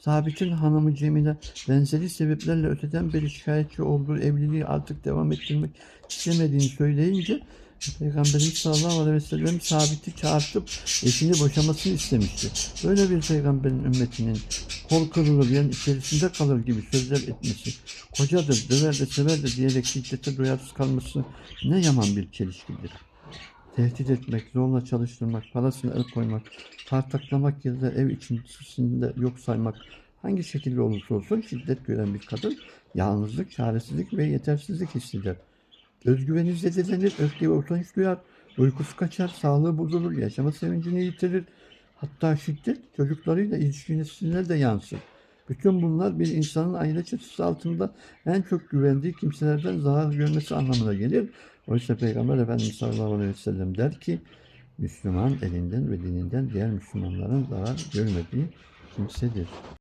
Sabit'in hanımı Cemile benzeri sebeplerle öteden beri şikayetçi olduğu evliliği artık devam ettirmek istemediğini söyleyince Peygamberimiz sallallahu aleyhi ve sellem Sabit'i çağırtıp eşini boşamasını istemişti. Böyle bir peygamberin ümmetinin kol kırılır yan içerisinde kalır gibi sözler etmesi, kocadır, döver de sever de diyerek şiddete duyarsız kalması ne yaman bir çelişkidir. Tehdit etmek, zorla çalıştırmak, parasına el koymak, tartaklamak ya da ev içerisinde yok saymak hangi şekilde olursa olsun şiddet gören bir kadın yalnızlık, çaresizlik ve yetersizlik hisseder. Özgüveni zedelenir, öfke ve utanç duyar, uykusu kaçar, sağlığı bozulur, yaşama sevincini yitirir. Hatta şiddet çocuklarıyla ilişkisine de yansır. Bütün bunlar bir insanın aile çatısı altında en çok güvendiği kimselerden zarar görmesi anlamına gelir. Oysa Peygamber Efendimiz sallallahu aleyhi ve sellem der ki, Müslüman elinden ve dininden diğer Müslümanların zarar görmediği kimsedir.